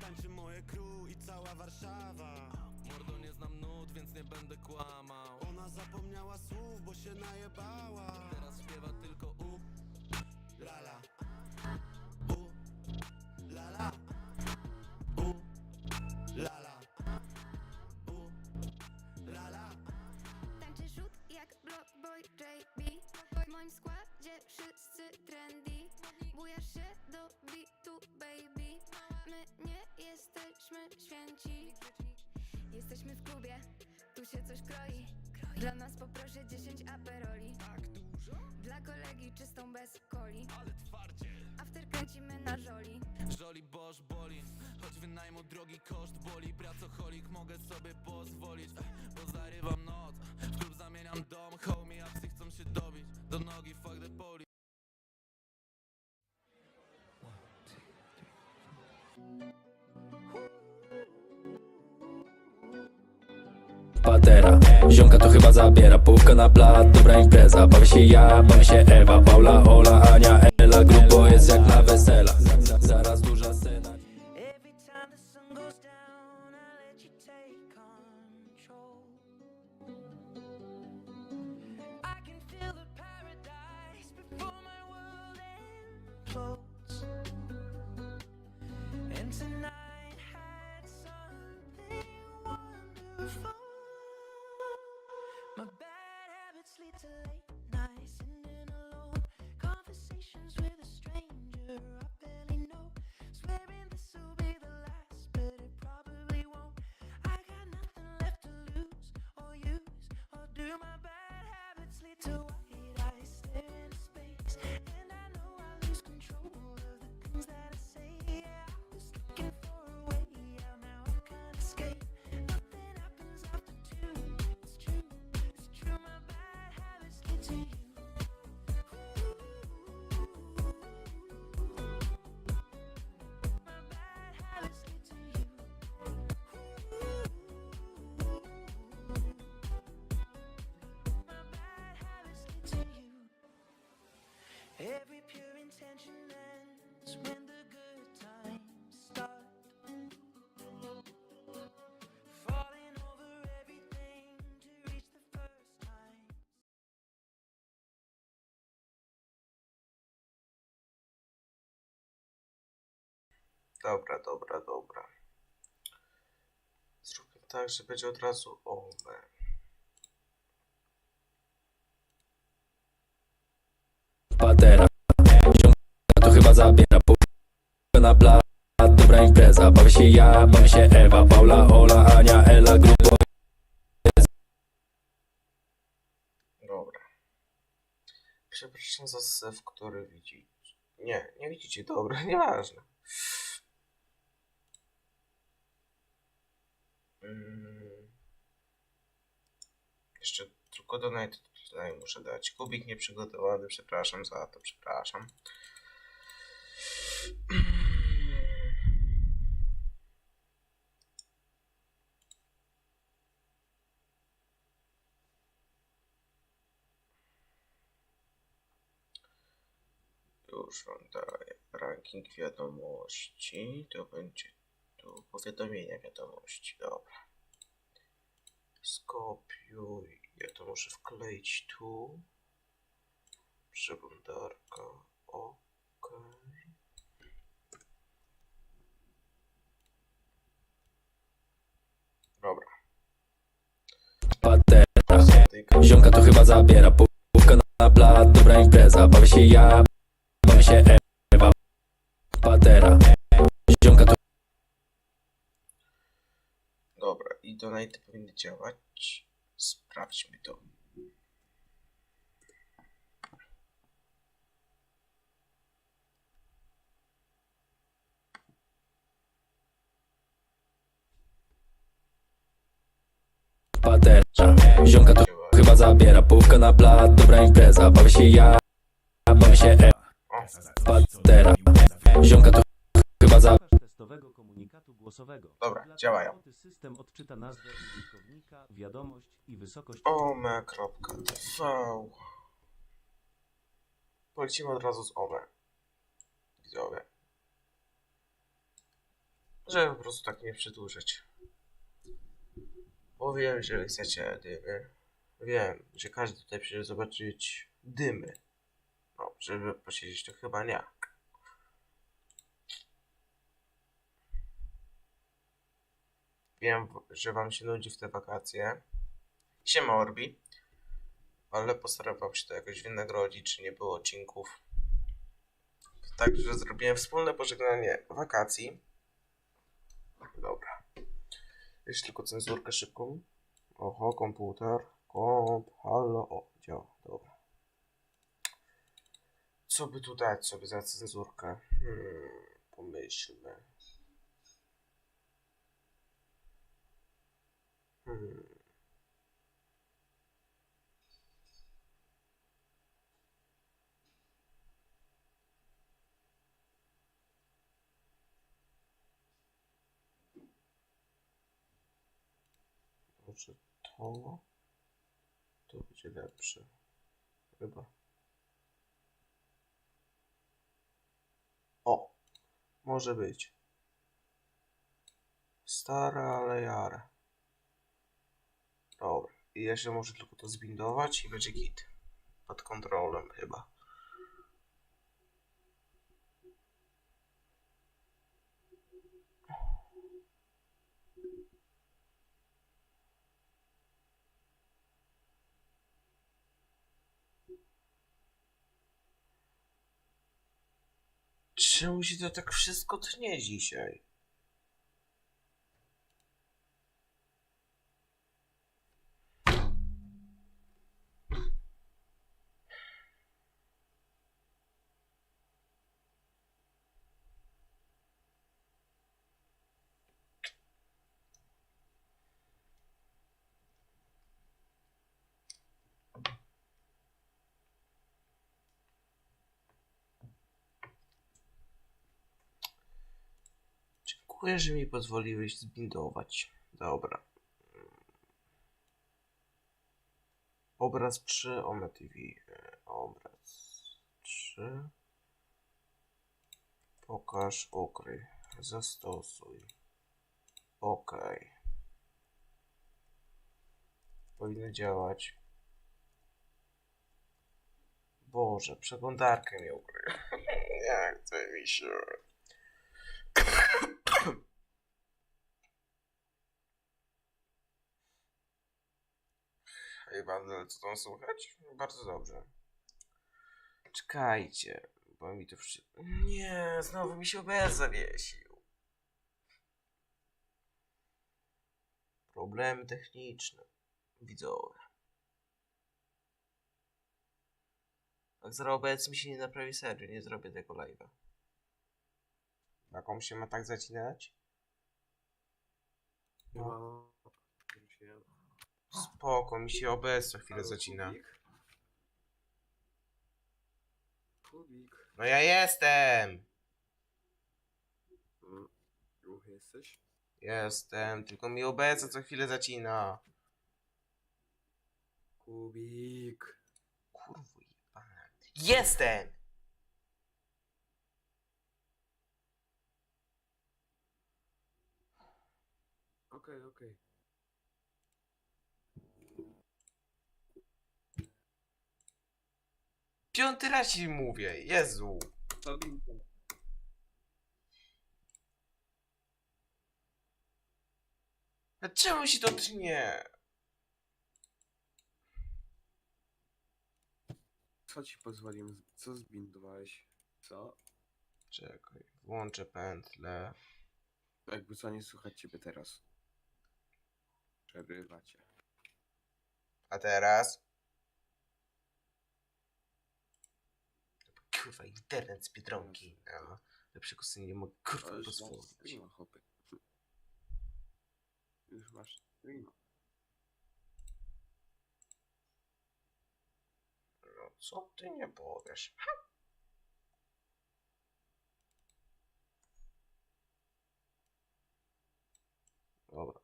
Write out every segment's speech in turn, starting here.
Tańczy moje crew i cała Warszawa. Mordo nie znam nut, więc nie będę kłamał. Ona zapomniała słów, bo się najebała. Teraz śpiewa tylko u Lala U Lala U Lala U Lala Tańczy rzut jak Blockboy JB W moim składzie wszyscy trendy. Bujasz się do My nie jesteśmy święci. Jesteśmy w klubie, tu się coś kroi. Dla nas poproszę 10 aperoli. Tak dużo? Dla kolegi czystą bez coli. Ale twardzie. After kręcimy na żoli. Żoli boż boli Choć wynajmu drogi koszt boli. Pracocholik mogę sobie pozwolić Bo zarywam noc. W klub zamieniam dom Homie, a psy chcą się dobić Patera, ziomka to chyba zabiera Połówka na blat, dobra impreza. Bawię się ja, bawię się Ewa Paula, Ola, Ania, Ela. Grubo jest jak na weselach to Dobra, dobra, dobra. Zróbmy tak, że będzie od razu ome. Patera, to chyba zabiera Połówka na blat, dobra impreza Bawię się ja, bawię się Ewa Paula, Ola, Ania, Ela Grubo Dobra. Przepraszam za syf, który widzicie. Nie, nie widzicie, dobra, nieważne. Mm. Jeszcze tylko donate tutaj muszę dać. Kubik nieprzygotowany, przepraszam za to, przepraszam. Już wam daję ranking wiadomości. To będzie tu powiadomienia wiadomości. Dobra. Skopiuj. Ja to muszę wkleić tu. Przeglądarka. OK. Dobra. Patera, Zatyka. ziomka to chyba zabiera Połówka na blat, dobra impreza Bawię się ja, bawię się Ewa Patera, i donate powinny działać. Sprawdźmy to. Patera, ziomka to chyba zabiera Połówka na blat, dobra impreza Bawię się ja, bawię się O, Patera, ziomka to zabiera testowego komunikatu głosowego. Dobra, Dla działają. roboty System odczyta nazwę użytkownika, wiadomość i wysokość ome.tv Polecimy od razu z ome. Widzowie. Żeby po prostu tak nie przedłużać. Bo wiem, że chcecie dymy. Wiem, że każdy tutaj przyjdzie zobaczyć dymy. No, żeby posiedzieć to chyba nie. Wiem, że wam się nudzi w te wakacje. Siema Orbi. Ale postaram się to jakoś wynagrodzić, czy nie było odcinków. Także zrobiłem wspólne pożegnanie wakacji. Dobra. Jeszcze tylko cenzurkę szybką. Oho, komputer. Komp, halo. O, działa. Dobra. Co by tu dać sobie za cenzurkę? Hmm, pomyślmy. Może to? To będzie lepsze. Chyba. O! Może być. Stara, ale jara. Dobra. I jeszcze może tylko to zbindować i będzie git. Pod kontrolą chyba. Czemu się to tak wszystko tnie dzisiaj? Dziękuję, że mi pozwoliłeś zbindować. Dobra. Obraz 3, Ome TV. E, Obraz 3. Pokaż, ukryj. Zastosuj. OK. Powinno działać. Boże, przeglądarkę mi ukryj. Nie chce mi się. Bandel, co tam słychać? Bardzo dobrze. Czekajcie, bo mi to wszystko... Nie, znowu mi się OBS zawiesił. Problemy techniczne. Widzowie. Jak za OBS mi się nie naprawi serio, nie zrobię tego live'a. Jaką się ma tak zacinać? No. Spoko, mi się OBS co chwilę zacina. Kubik. No ja jestem! Mm, Ruchy jesteś? Jestem, tylko mi OBS co chwilę zacina. Kubik. Kurwa jebana. Jestem! Piąty raz ci mówię, Jezu. To bingo. A czemu się to tnie? Co ci pozwoliłem? z- Co zbindowałeś? Co? Czekaj, włączę pętlę. Jakby co nie słychać ciebie teraz. Przerywa cię. A teraz? Kurwa, internet z Biedronki. No, lepszego sobie nie mogę kurwa Ale już masz streama. No, co ty nie powiesz? Dobra.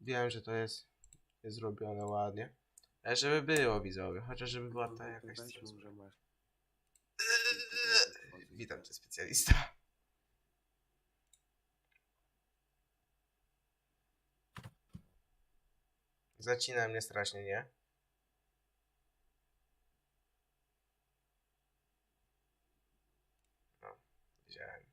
Wiem, że to jest, jest zrobione ładnie. Ale żeby było widzowie, chociaż żeby była ta jakaś... Weź masz. Witam cię, specjalista. Zacina mnie strasznie, nie? No, widziałem.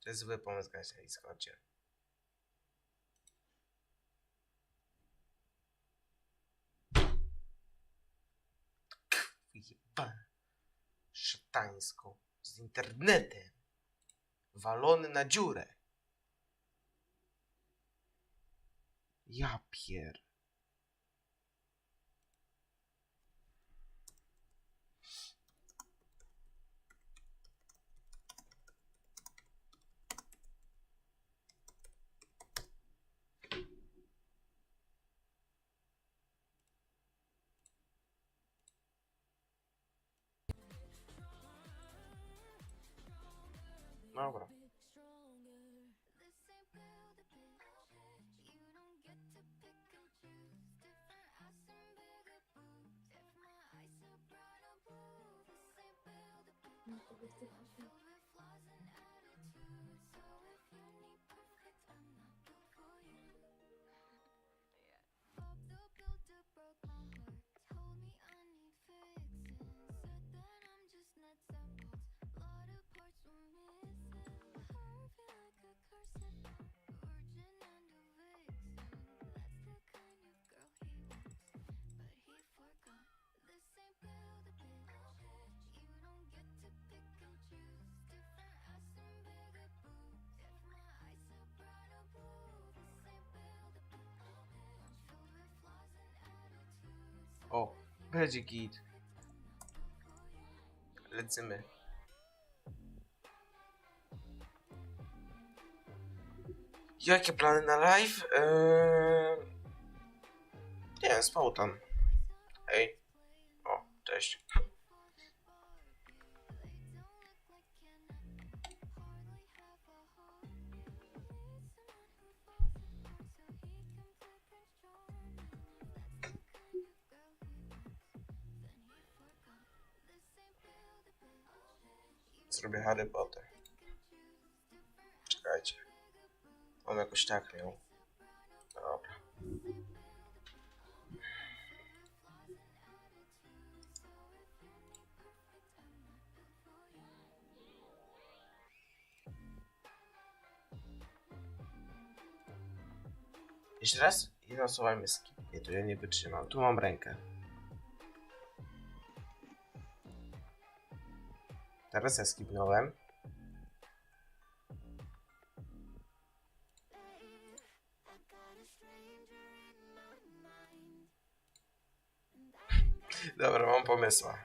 To jest zły pomysł, gaś na Discordzie. Szatańsko. Z internetem. Walony na dziurę. Ja pier... O, będzie git. Lecimy. Jakie plany na live? Eee... Nie spał tam. Ej. Zrobię Harry Potter. Czekajcie. On jakoś tak miał. Dobra. Jeszcze raz? Jedno słowo mi skipnie, to ja nie wytrzymam. Tu mam rękę. Teraz ja skipnąłem. Dobra, mam pomysła.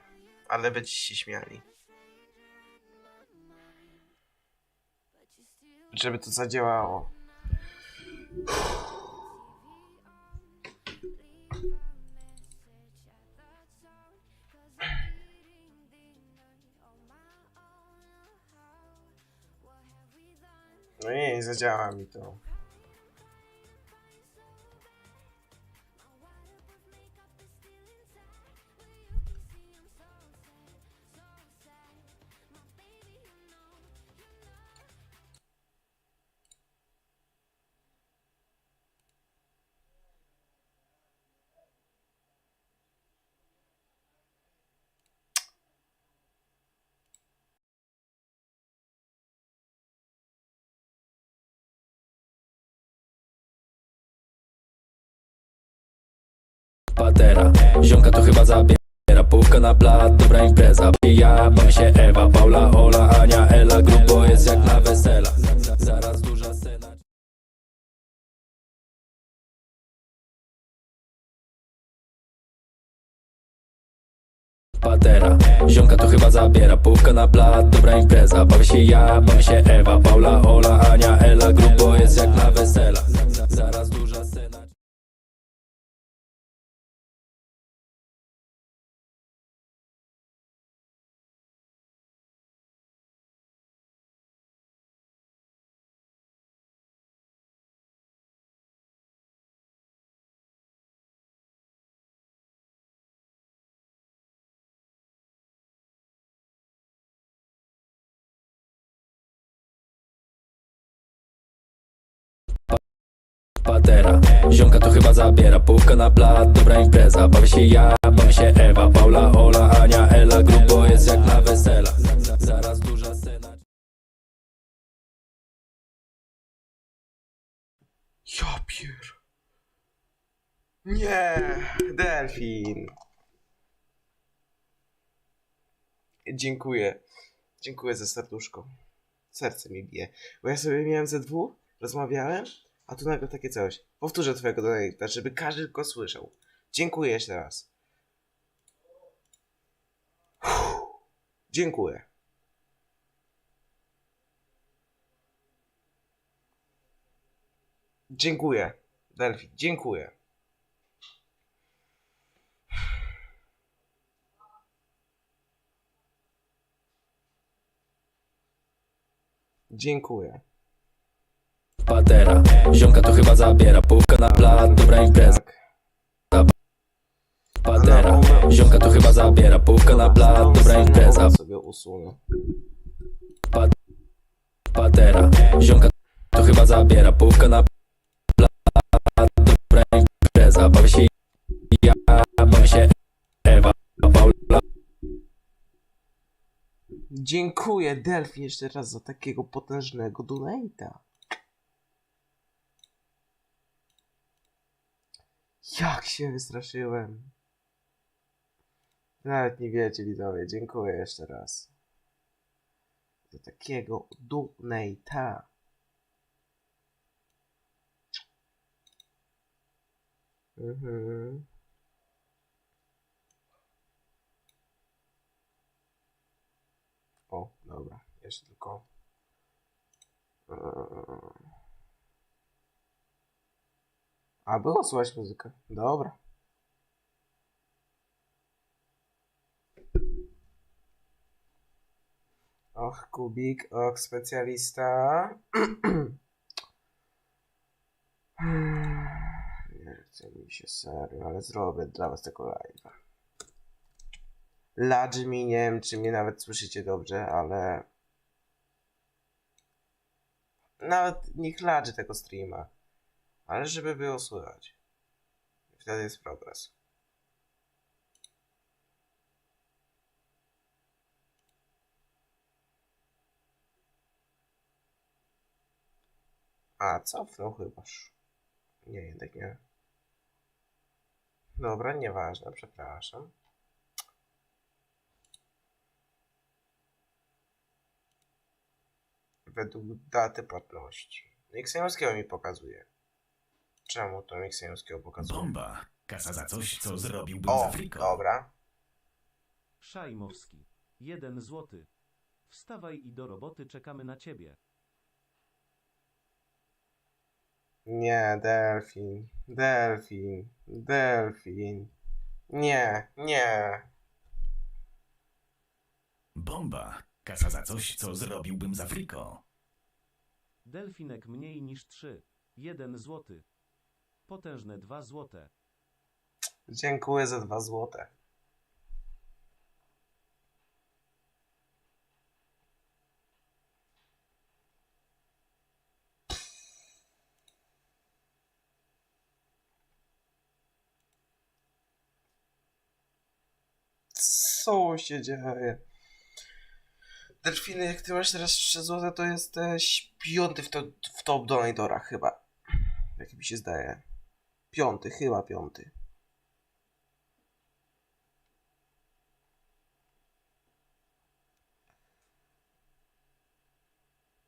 Ale będziecie się śmiali. Żeby to zadziałało. No nie, nie zadziała mi to. Patera, ziomka to chyba zabiera. Połówka na blat, dobra impreza. Ja, bawię się Ewa, Paula, Ola, Ania, Ela. Grubo jest jak na weselach Zaraz duża scena. Patera, ziomka to chyba zabiera. Połówka na blat, dobra impreza. Bawię się ja, bawię się Ewa, Paula, Ola, Ania, Ela. Grubo jest jak na weselach Zaraz duża Patera, Ziomka to chyba zabiera Połówka na blat, dobra impreza Bawię się ja, bawię się Ewa Paula, Ola, Ania, Ela Grubo jest jak na weselach Zaraz duża scena Ja pier... Nie, delfin. Dziękuję. Dziękuję za serduszko. Serce mi bije. Bo ja sobie miałem ze dwóch, rozmawiałem, a tu nagle takie coś. Powtórzę twojego donate'a, żeby każdy go słyszał. Dziękuję jeszcze raz. Uff. Dziękuję. Dziękuję. Delphi, dziękuję. Dziękuję. Patera Ziomka to chyba zabiera. Połówka na blat, dobra impreza. Patera Ziomka to chyba zabiera. Połówka na blat, dobra impreza. Patera Ziomka to chyba zabiera. Połówka na blat, dobra impreza. Bawię się ja, bawię się Ewa Paula. Dziękuję Delphi jeszcze raz za takiego potężnego donate'a. Jak się wystraszyłem. Nawet nie wiecie widzowie, dziękuję jeszcze raz. Za takiego donate'a. Mhm. O, dobra, jeszcze tylko. Eee. A było słychać muzykę. Dobra. Och, Kubik, och, specjalista. Nie chce mi się serio, ale zrobię dla was tego live'a. Ladży mi, nie wiem, czy mnie nawet słyszycie dobrze, ale... Nawet niech ladży tego streama. Ale żeby było słychać. Wtedy jest progres. A, cofnął chybaż. Nie, jednak nie. Dobra, nieważne, przepraszam. Według daty płatności. Xenowskiego mi pokazuje. Czemu to Xenowskiego pokazuje? Bomba. Kasa za coś, co zrobiłbym O, za Afriko. dobra. Szajmowski. Jeden złoty. Wstawaj i do roboty czekamy na ciebie. Nie, delfin. Delfin. Delfin. Nie, nie. Bomba. Kasa za coś, co zrobiłbym za Afriko. Delfinek mniej niż trzy. Jeden złoty. Potężne dwa złote. Dziękuję za dwa złote. Co się dzieje? Delfiny, jak ty masz teraz 3 złote, to jesteś piąty w, to, w top donatorach chyba. Jak mi się zdaje. Piąty, chyba piąty.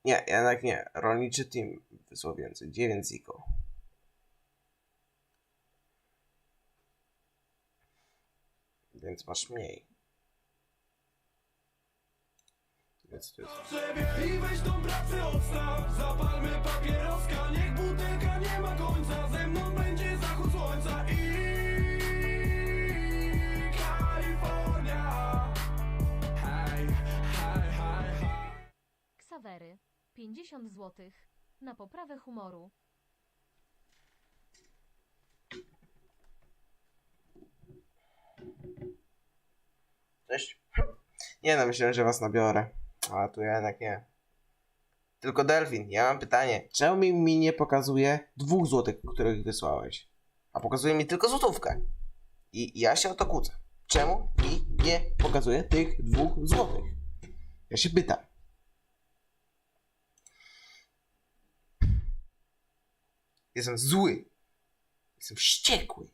Nie, jednak nie. Rolniczy team wysłał więcej. 9 ziko. Więc masz mniej. Więc to jest... I weź tą pracę odstaw Zapalmy papieroska Niech butelka nie ma końca Ksawery 50 zł na poprawę humoru. Cześć. Nie no, myślałem, że was nabiorę. A tu jednak nie. Tylko Delfin, ja mam pytanie. Czemu mi, nie pokazuje dwóch złotych, których wysłałeś? A pokazuje mi tylko złotówkę. I ja się o to kłócę. Czemu mi nie pokazuje tych dwóch złotych? Ja się pytam. Jestem zły. Jestem wściekły.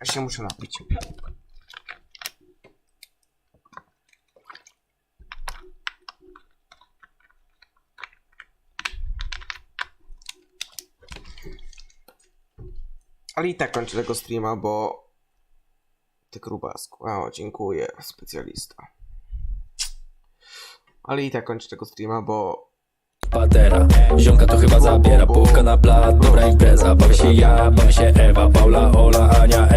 Ja się muszę napić. Ale i tak kończę tego streama, bo... Ty grubasku. O, dziękuję, specjalista. Ale i tak kończę tego streama, bo... Patera Ziomka to chyba zabiera Połówka na blat, dobra impreza Bawię się ja, bawię się Ewa, Paula, Ola, Ania,